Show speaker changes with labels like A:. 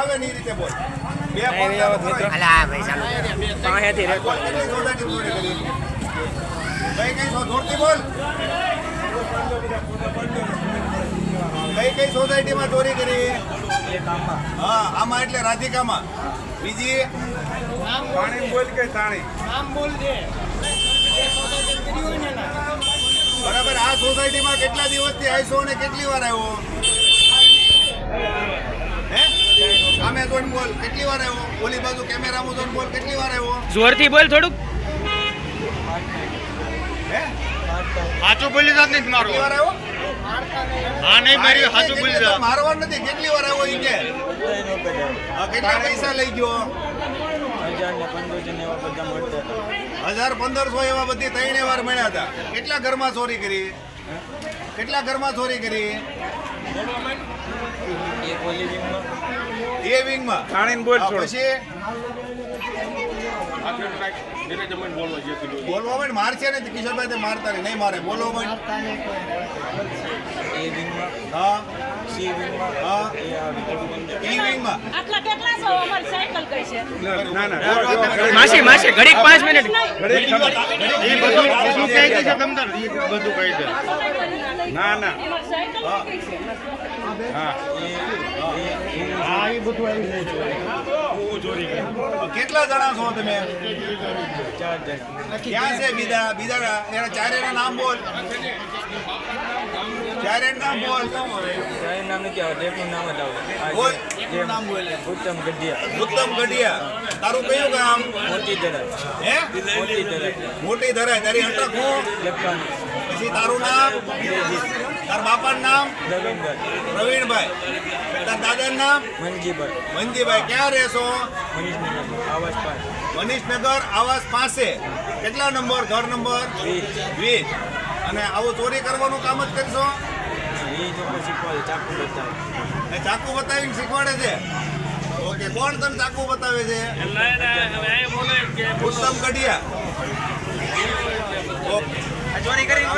A: આવે ને એ રીતે બોલ. બે.
B: અલા ભાઈ ચાલો.
C: પાસેથી રેકોર્ડ.
A: કઈ કઈ સો- બોલ. કઈ કઈ સોસાયટીમાં ચોરી કરી? હા આમાં એટલે રાધિકામાં. બીજી?
D: પાણી બોલ કે તાણી?
A: બરાબર આ સોસાયટીમાં કેટલા દિવસથી આવીશો અને કેટલી વાર આવ્યો જોઈને બોલ કેટલી વાર આવ્યો? ઓલી બાજુ કેમેરામાં જોઈને બોલ કેટલી વાર આવ્યો?
C: જોરથી બોલ થોડુંક.
E: સાચું બોલી જાત નહીં મારો.
A: વાર આવ્યો?
E: હા નહીં મારી સાચું બોલી જાત.
A: મારવા નથી. કેટલી વાર આવ્યો ઈ કે? કેટલા પૈસા લઈ ગયો? હજાર પંદરસો એવા બધી ત્રણે વાર મળ્યા હતા. કેટલા ઘરમાં ચોરી કરી? કેટલા ઘરમાં ચોરી કરી? એ વિંગમાં
D: તાણીને બોલ છોડ.
A: પછી? બોલવા માંડ મારશે ને કિશોરભાઈ તે મારતા નહીં. નહીં મારે. બોલવા માંડ હા. હા. ઈ વિંગમાં
F: આટલા કેટલા છો? અમારી સાયકલ કઈ છે?
D: ના ના
C: માસી માસી ઘડીક પાંચ મિનિટ.
D: ઘડીક
E: એ બધું બધું કહી છે એ બધું કહી દે
D: ના ના.
F: અમારી સાયકલ
A: કેટલા જણા છો તમે? ક્યાં છે બીજા? બીજા એના ચારેના નામ બોલ. ચારે નામ બોલ. બોલ. ઉત્તમ ગઢિયા. તારું કયું ગામ? હે? મોટી ધરાય. તારી અટક હું. પછી તારું નામ? તાર બાપાનું નામ? પ્રવીણભાઈ તાર દાદાનું નામ? મંજીભાઈ ક્યાં રહેશો? મનીષનગર આવાસ પાસે કેટલા નંબર? ઘર નંબર? વીસ અને આવું ચોરી કરવાનું કામ જ કરશો? એ ચાકુ બતાવીને શીખવાડે છે? ઓકે કોણ તને ચાકુ બતાવે છે? ઉત્તમ કઢિયા. ઓકે.
C: ચોરી કરી